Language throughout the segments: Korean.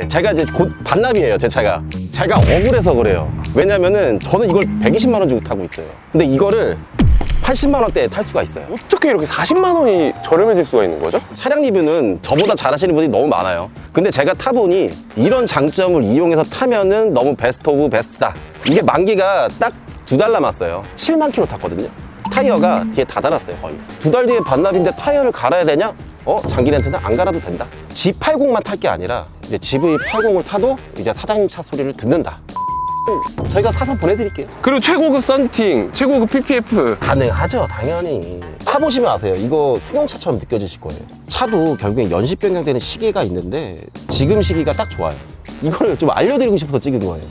네, 제가 이제 곧 반납이에요, 제 차가. 제가 억울해서 그래요. 왜냐면은 저는 이걸 120만 원 주고 타고 있어요. 근데 이거를 80만 원대에 탈 수가 있어요. 어떻게 이렇게 40만 원이 저렴해질 수가 있는 거죠? 차량 리뷰는 저보다 잘하시는 분이 너무 많아요. 근데 제가 타보니 이런 장점을 이용해서 타면은 너무 베스트 오브 베스트다. 이게 만기가 딱 두 달 남았어요. 7만 킬로 탔거든요. 타이어가 뒤에 다 달았어요, 거의. 두 달 뒤에 반납인데 타이어를 갈아야 되냐? 어, 장기 렌트는 안 갈아도 된다. G80만 탈 게 아니라 이제 GV80을 타도 이제 사장님 차 소리를 듣는다. 저희가 사서 보내드릴게요. 그리고 최고급 썬팅, 최고급 PPF. 가능하죠, 당연히. 타보시면 아세요. 이거 승용차처럼 느껴지실 거예요. 차도 결국엔 연식 변경되는 시기가 있는데 지금 시기가 딱 좋아요. 이거를 좀 알려드리고 싶어서 찍은 거예요.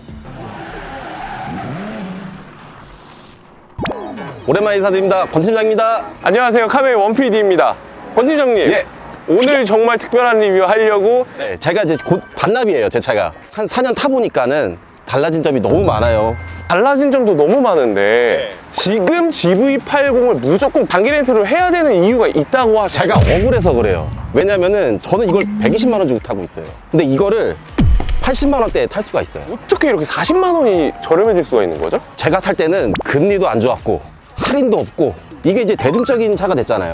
오랜만에 인사드립니다. 권 팀장입니다. 안녕하세요. 카메의 원PD입니다. 권 팀장님. 예. 오늘 정말 특별한 리뷰 하려고 네, 제가 이제 곧 반납이에요, 제 차가. 한 4년 타보니까는 달라진 점이 너무 많아요. 달라진 점도 너무 많은데 지금 GV80을 무조건 단기 렌트로 해야 되는 이유가 있다고 하죠. 제가 억울해서 그래요. 왜냐면은 저는 이걸 120만 원 주고 타고 있어요. 근데 이거를 80만 원대에 탈 수가 있어요. 어떻게 이렇게 40만 원이 저렴해질 수가 있는 거죠? 제가 탈 때는 금리도 안 좋았고 할인도 없고 이게 이제 대중적인 차가 됐잖아요.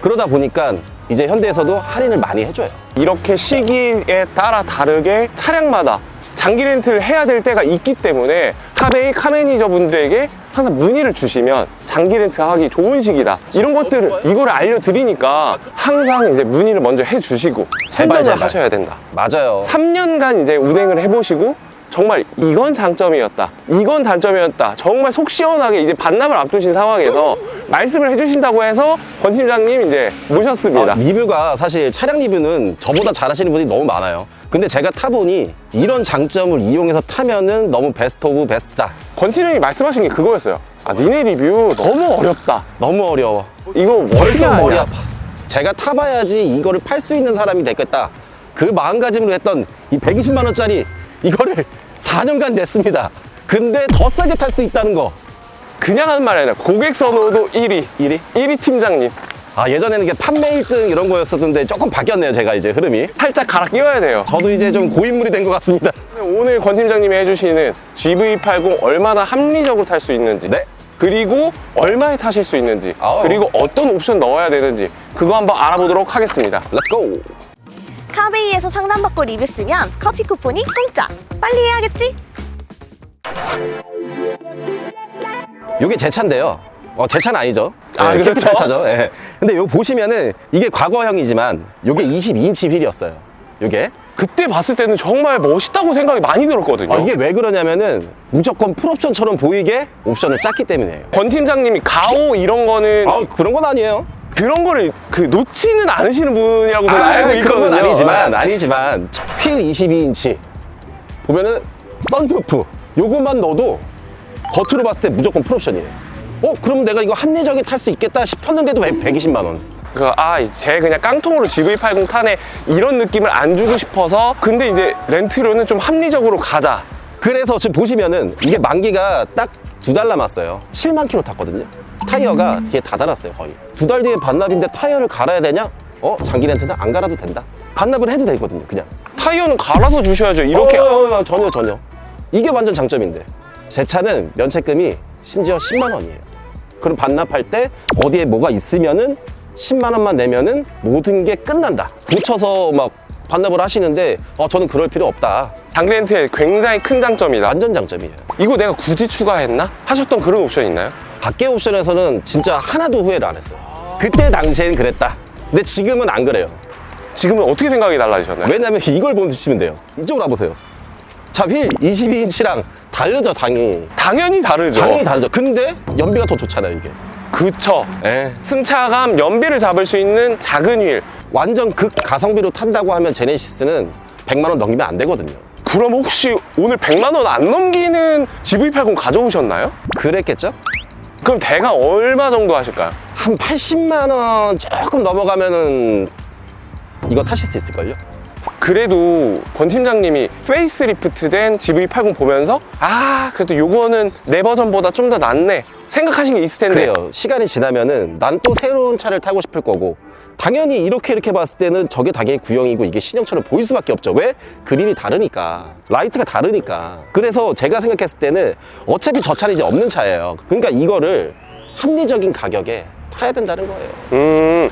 그러다 보니까 이제 현대에서도 할인을 많이 해줘요. 이렇게 시기에 따라 다르게 차량마다 장기 렌트를 해야 될 때가 있기 때문에 카베이 카매니저 분들에게 항상 문의를 주시면 장기 렌트 하기 좋은 시기다 이런 것들을 이거를 알려드리니까 항상 이제 문의를 먼저 해주시고 제발. 하셔야 된다 맞아요. 3년간 이제 운행을 해보시고 정말 이건 장점이었다 이건 단점이었다 정말 속 시원하게 이제 반납을 앞두신 상황에서 말씀을 해주신다고 해서 권 팀장님 이제 모셨습니다 아, 리뷰가 사실 차량 리뷰는 저보다 잘하시는 분이 너무 많아요. 근데 제가 타보니 이런 장점을 이용해서 타면은 너무 베스트 오브 베스트다. 권 팀장님이 말씀하신 게 그거였어요. 아, 니네 리뷰 너무 어렵다. 너무 어려워. 이거 벌써 머리. 아파. 제가 타봐야지 이거를 팔 수 있는 사람이 되겠다. 그 마음가짐으로 했던 이 120만 원짜리 이거를 4년간 냈습니다. 근데 더 싸게 탈 수 있다는 거. 그냥 하는 말이 아니라 고객 선호도 1위. 1위? 1위 팀장님. 아 예전에는 이게 판매 1등 이런 거였었는데 조금 바뀌었네요 제가 이제 흐름이 살짝 갈아 끼워야 돼요. 저도 이제 좀 고인물이 된 것 같습니다 오늘 권 팀장님이 해주시는 GV80 얼마나 합리적으로 탈 수 있는지. 네. 그리고 얼마에 타실 수 있는지. 아우. 그리고 어떤 옵션 넣어야 되는지. 그거 한번 알아보도록 하겠습니다. 렛츠고 카베이에서 상담받고 리뷰 쓰면 커피 쿠폰이 공짜! 빨리 해야겠지? 요게 제 차인데요. 어, 제 차는 아니죠. 아, 네, 그렇죠. 차죠. 예. 근데 요 보시면은 이게 과거형이지만 요게 22인치 휠이었어요. 요게. 그때 봤을 때는 정말 멋있다고 생각이 많이 들었거든요. 아, 이게 왜 그러냐면은 무조건 풀옵션처럼 보이게 옵션을 짰기 때문이에요. 권 팀장님이 가오 이런 거는 아 그런 건 아니에요. 그런 거를 그 놓지는 않으시는 분이라고 저는 알고 그런 있거든요. 건 아니지만 아니지만 휠 22인치. 보면은 썬루프. 요것만 넣어도 겉으로 봤을 때 무조건 풀옵션이에요. 어 그럼 내가 이거 합리적이 탈수 있겠다 싶었는데도 120만 원? 그, 아, 제 그냥 깡통으로 GV80 타네. 이런 느낌을 안 주고 싶어서 근데 이제 렌트료는 좀 합리적으로 가자. 그래서 지금 보시면은 이게 만기가 딱 두 달 남았어요. 7만 킬로 탔거든요. 타이어가 뒤에 다 달았어요 거의. 두 달 뒤에 반납인데 타이어를 갈아야 되냐? 어 장기 렌트는 안 갈아도 된다. 반납을 해도 되거든요 그냥. 타이어는 갈아서 주셔야죠. 이렇게 어, 어, 어, 전혀 전혀. 이게 완전 장점인데 제 차는 면책금이 심지어 10만 원이에요. 그럼 반납할 때 어디에 뭐가 있으면은 10만 원만 내면은 모든 게 끝난다. 고쳐서 막 반납을 하시는데 어 저는 그럴 필요 없다. 장기 렌트의 굉장히 큰 장점이다. 완전 장점이에요. 이거 내가 굳이 추가했나? 하셨던 그런 옵션 있나요? 밖에 옵션에서는 진짜 하나도 후회를 안 했어요. 그때 당시엔 그랬다. 근데 지금은 안 그래요. 지금은 어떻게 생각이 달라지셨나요? 왜냐면 이걸 보시면 돼요. 이쪽으로 와보세요 자휠 22인치랑 다르죠 당이 당연히 다르죠. 당연히 다르죠. 근데 연비가 더 좋잖아요, 이게. 그쵸. 예. 승차감, 연비를 잡을 수 있는 작은 휠. 완전 극 가성비로 탄다고 하면 제네시스는 100만 원 넘기면 안 되거든요. 그럼 혹시 오늘 100만 원 안 넘기는 GV80 가져오셨나요? 그랬겠죠? 그럼 대강 얼마 정도 하실까요? 한 80만 원 조금 넘어가면은 이거 타실 수 있을걸요? 그래도 권 팀장님이 페이스리프트 된 GV80 보면서 아 그래도 요거는 내 버전보다 좀 더 낫네 생각하신 게 있을 텐데 그래요. 시간이 지나면은 난 또 새로운 차를 타고 싶을 거고 당연히 이렇게 이렇게 봤을 때는 저게 당연히 구형이고 이게 신형처럼 보일 수밖에 없죠. 왜? 그릴이 다르니까. 라이트가 다르니까. 그래서 제가 생각했을 때는 어차피 저 차는 이제 없는 차예요. 그러니까 이거를 합리적인 가격에 타야 된다는 거예요. 음.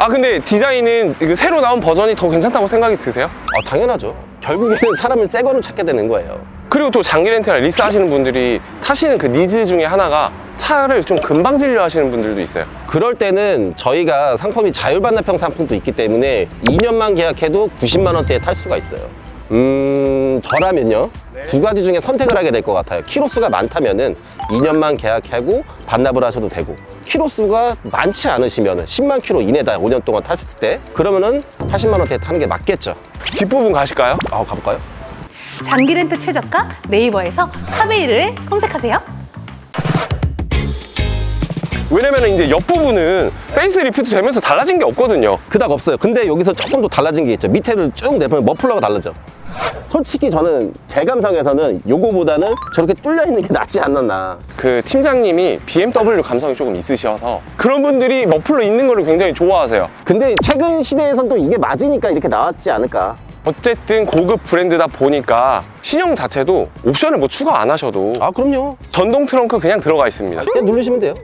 아 근데 디자인은 그 새로 나온 버전이 더 괜찮다고 생각이 드세요? 아, 당연하죠. 결국에는 사람을 새 거를 찾게 되는 거예요. 그리고 또 장기 렌트나 리스 하시는 분들이 타시는 그 니즈 중에 하나가 차를 좀 금방 진려 하시는 분들도 있어요. 그럴 때는 저희가 상품이 자율반납형 상품도 있기 때문에 2년만 계약해도 90만 원대에 탈 수가 있어요. 음, 저라면요. 두 가지 중에 선택을 하게 될 것 같아요. 키로수가 많다면은 2년만 계약하고 반납을 하셔도 되고, 키로수가 많지 않으시면은 10만 키로 이내다 5년 동안 탔을 때, 그러면은 80만 원대에 타는 게 맞겠죠. 뒷부분 가실까요? 아, 가볼까요? 장기 렌트 최저가 네이버에서 카베이를 검색하세요. 왜냐면 이제 옆부분은 페이스 리프트 되면서 달라진 게 없거든요. 그닥 없어요. 근데 여기서 조금 더 달라진 게 있죠. 밑에를 쭉 내보면 머플러가 다르죠. 솔직히 저는 제 감성에서는 요거보다는 저렇게 뚫려 있는 게 낫지 않았나. 그 팀장님이 BMW 감성이 조금 있으셔서 그런 분들이 머플러 있는 거를 굉장히 좋아하세요. 근데 최근 시대에선 또 이게 맞으니까 이렇게 나왔지 않을까. 어쨌든 고급 브랜드다 보니까 신형 자체도 옵션을 뭐 추가 안 하셔도 아, 그럼요. 전동 트렁크 그냥 들어가 있습니다. 그냥 누르시면 돼요.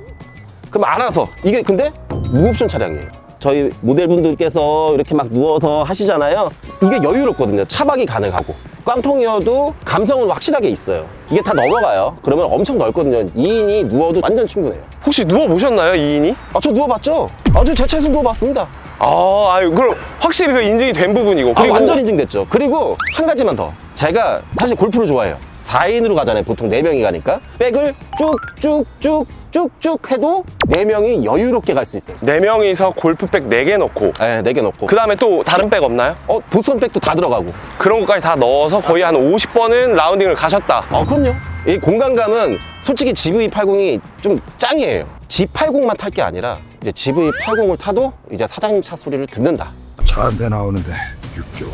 그럼 알아서. 이게 근데 무옵션 차량이에요. 저희 모델분들께서 이렇게 막 누워서 하시잖아요. 이게 여유롭거든요. 차박이 가능하고. 꽝통이어도 감성은 확실하게 있어요. 이게 다 넘어가요. 그러면 엄청 넓거든요. 2인이 누워도 완전 충분해요. 혹시 누워 보셨나요, 2인이? 아, 저 누워봤죠? 아주 제 차에서 누워봤습니다. 아, 아유, 그럼 확실히 그 인증이 된 부분이고 아, 그리고 완전 인증됐죠. 그리고 한 가지만 더. 제가 사실 골프를 좋아해요. 4인으로 가잖아요. 보통 4명이 가니까. 백을 쭉쭉쭉 쭉쭉 해도 4명이 여유롭게 갈 수 있어요. 네 명이서 골프백 4개 넣고 네, 4개 넣고. 그 다음에 또 다른 백 없나요? 어, 보선 백도 다 들어가고. 그런 것까지 다 넣어서 거의 한 50번은 라운딩을 가셨다. 어, 그럼요. 이 공간감은 솔직히 GV80이 좀 짱이에요. G80만 탈 게 아니라 이제 GV80을 타도 이제 사장님 차 소리를 듣는다. 차한대 나오는데 6개월.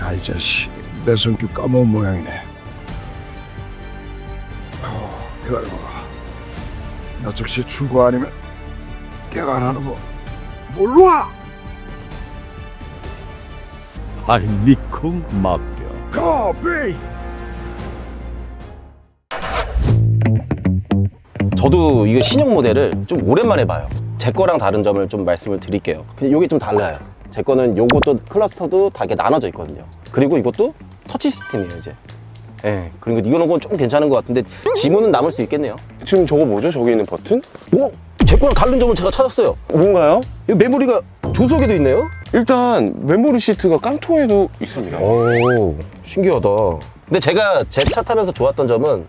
야, 이 자식. 내 손길 까먹은 모양이네. 어, 기다려봐. 나 즉시 출고 아니면 하는 거 몰라. 알미콩 맛병 커피. 저도 이거 신형 모델을 좀 오랜만에 봐요. 제 거랑 다른 점을 좀 말씀을 드릴게요. 근데 이게 좀 달라요. 제 거는 요것도 클러스터도 다 이렇게 나눠져 있거든요. 그리고 이것도 터치 시스템이에요, 이제. 예. 그리고 이거는 건 조금 괜찮은 것 같은데 지문은 남을 수 있겠네요. 지금 저거 뭐죠? 저기 있는 버튼? 오, 제 거랑 다른 점을 제가 찾았어요. 뭔가요? 이 메모리가 조석에도 있네요. 일단 메모리 시트가 깡통에도 있습니다. 오, 신기하다. 근데 제가 제 차 타면서 좋았던 점은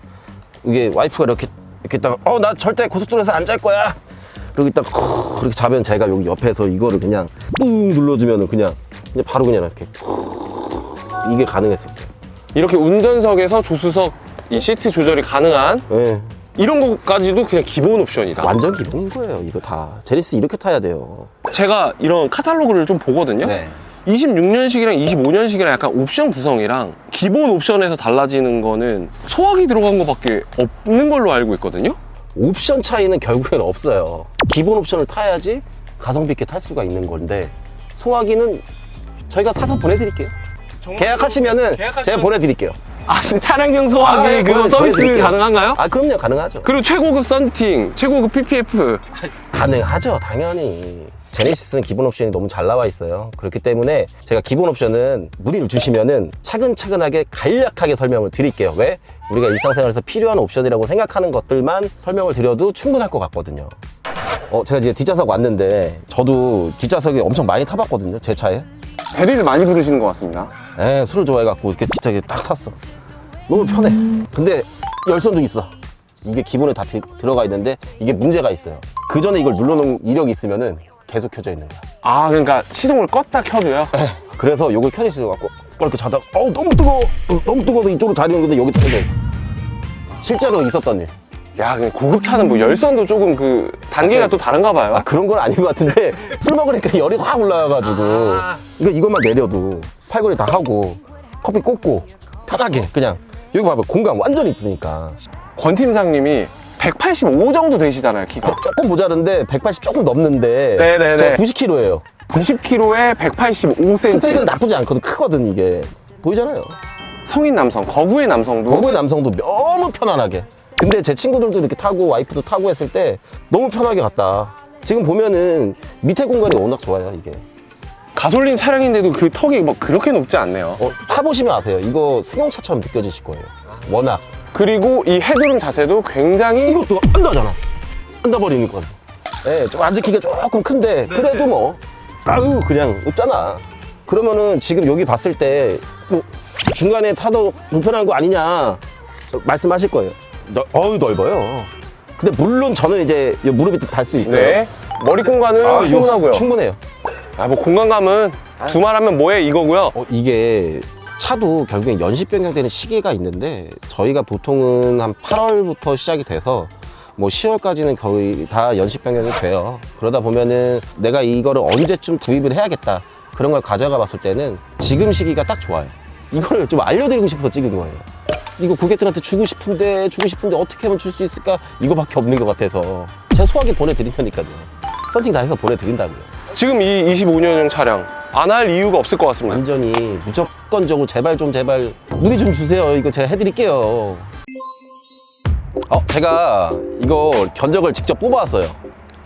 이게 와이프가 이렇게 이렇게 딱, 어, 나 절대 고속도로에서 안 잘 거야. 그리고 딱 그렇게 자면 제가 여기 옆에서 이거를 그냥 꾹 눌러주면은 그냥 그냥 바로 그냥 이렇게 이게 가능했었어요. 이렇게 운전석에서 조수석 이 시트 조절이 가능한 예, 이런 것까지도 그냥 기본 옵션이다. 완전 기본인 거예요. 이거 다 제리스 이렇게 타야 돼요. 제가 이런 카탈로그를 좀 보거든요. 네. 26년식이랑 25년식이랑 약간 옵션 구성이랑 기본 옵션에서 달라지는 거는 소화기 들어간 거밖에 없는 걸로 알고 있거든요. 옵션 차이는 결국엔 없어요. 기본 옵션을 타야지 가성비 있게 탈 수가 있는 건데 소화기는 저희가 사서 보내드릴게요. 계약하시면은 계약하시면- 제가 보내드릴게요. 아, 차량용 소화기 아, 예, 그거 보내- 서비스 보내드릴게요. 가능한가요? 아 그럼요 가능하죠. 그리고 최고급 썬팅, 최고급 PPF. 가능하죠 당연히. 제네시스는 기본 옵션이 너무 잘 나와 있어요. 그렇기 때문에 제가 기본 옵션은 문의를 주시면은 차근차근하게 간략하게 설명을 드릴게요. 왜? 우리가 일상생활에서 필요한 옵션이라고 생각하는 것들만 설명을 드려도 충분할 것 같거든요. 어, 제가 이제 뒷좌석 왔는데 저도 뒷좌석에 엄청 많이 타봤거든요. 제 차에. 대리를 많이 부르시는 것 같습니다. 에 술을 좋아해갖고 이렇게 뒷좌석에 딱 탔어. 너무 편해. 근데 열선도 있어. 이게 기본에 다 디- 들어가 있는데 이게 문제가 있어요. 그 전에 이걸 눌러놓은 이력이 있으면은 계속 켜져 있는 거야. 아, 그러니까 시동을 껐다 켜도요. 그래서 요걸 켜져 있어갖고 이렇게 자다가 어우 너무 뜨거워 어, 너무 뜨거워서 이쪽으로 자리 옮는데 여기 켜져 있어. 실제로 있었던 일. 야, 근데 고급 차는 뭐 열선도 조금 그 단계가 또 다른가 봐요. 아 그런 건 아닌 것 같은데 술 먹으니까 열이 확 올라와가지고 이거 이것만 내려도 팔걸이 다 하고 커피 꽂고 편하게 그냥 여기 봐봐 공간 완전히 있으니까 권 팀장님이 185 정도 되시잖아요, 키가. 조금 모자른데 180 조금 넘는데 네네네. 제가 90kg예요. 90kg에 185cm. 스펙은 나쁘지 않거든. 크거든 이게. 보이잖아요. 성인 남성, 거구의 남성도 거구의 남성도 너무 편안하게. 근데 제 친구들도 이렇게 타고 와이프도 타고 했을 때 너무 편하게 갔다. 지금 보면은 밑에 공간이 워낙 좋아요 이게. 가솔린 차량인데도 그 턱이 뭐 그렇게 높지 않네요. 어, 타보시면 아세요. 이거 승용차처럼 느껴지실 거예요. 워낙. 그리고 이 헤드룸 자세도 굉장히 이것도 안다잖아. 안다버리는 건. 예, 좀 앉기가 조금 큰데 그래도 뭐 아유 그냥 없잖아. 그러면은 지금 여기 봤을 때 뭐 중간에 타도 불편한 거 아니냐 말씀하실 거예요. 너, 어우 넓어요. 근데 물론 저는 이제 이 무릎에 달수 있어요. 네. 머리 공간은 아, 충분하고요. 충분해요. 아, 뭐 공간감은 두말하면 뭐해 이거고요. 어, 이게 차도 결국엔 연식 변경되는 시기가 있는데 저희가 보통은 한 8월부터 시작이 돼서 뭐 10월까지는 거의 다 연식 변경이 돼요. 그러다 보면은 내가 이거를 언제쯤 구입을 해야겠다. 그런 걸 가져가 봤을 때는 지금 시기가 딱 좋아요. 이거를 좀 알려드리고 싶어서 찍은 거예요. 이거 고객들한테 주고 싶은데 주고 싶은데 어떻게 하면 줄 수 있을까? 이거밖에 없는 것 같아서 제가 소화기 보내드릴 테니까요. 썬팅 다 해서 보내드린다고요. 지금 이 25년형 차량 안 할 이유가 없을 것 같습니다. 완전히 무조건적으로 제발 좀 제발 문의 좀 주세요. 이거 제가 해드릴게요. 어, 제가 이거 견적을 직접 뽑아왔어요.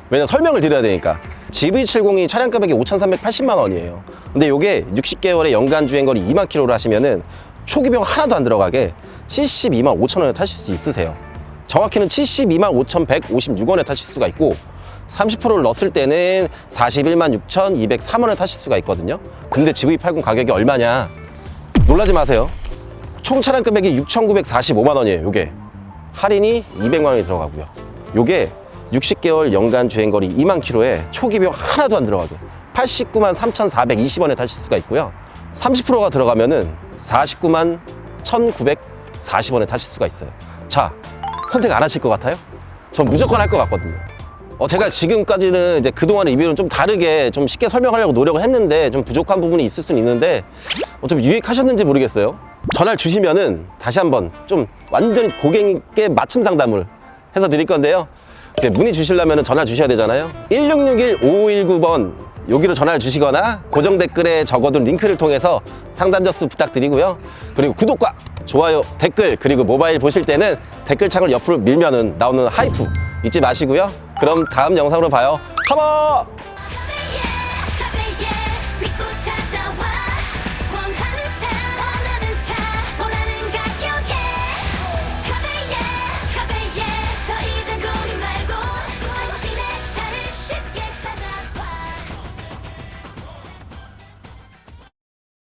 왜냐 설명을 드려야 되니까. GV70이 차량 가격이 5,380만 원이에요. 근데 이게 60개월의 연간 주행거리 2만 킬로를 하시면은 초기 비용 하나도 안 들어가게 72만 5천 원에 타실 수 있으세요. 정확히는 72만 5,156원에 타실 수가 있고 30%를 넣었을 때는 41만 6,203원에 타실 수가 있거든요. 근데 GV80 가격이 얼마냐? 놀라지 마세요. 총 차량 금액이 6,945만 원이에요. 요게 할인이 200만 원이 들어가고요. 요게 60개월 연간 주행거리 2만 킬로에 초기 비용 하나도 안 들어가게 89만 3,420원에 타실 수가 있고요. 30%가 들어가면은 49만 1,940원에 타실 수가 있어요. 자, 선택 안 하실 것 같아요? 전 무조건 할 것 같거든요. 어, 제가 지금까지는 이제 그동안의 리뷰는 좀 다르게 좀 쉽게 설명하려고 노력을 했는데 좀 부족한 부분이 있을 수는 있는데 어, 좀 유익하셨는지 모르겠어요. 전화를 주시면은 다시 한번 좀 완전히 고객님께 맞춤 상담을 해서 드릴 건데요. 문의 주시려면 전화 주셔야 되잖아요. 1661-5519번 여기로 전화를 주시거나 고정 댓글에 적어둔 링크를 통해서 상담 접수 부탁드리고요. 그리고 구독과 좋아요, 댓글 그리고 모바일 보실 때는 댓글 창을 옆으로 밀면은 나오는 하이프 잊지 마시고요. 그럼 다음 영상으로 봐요. 컴온!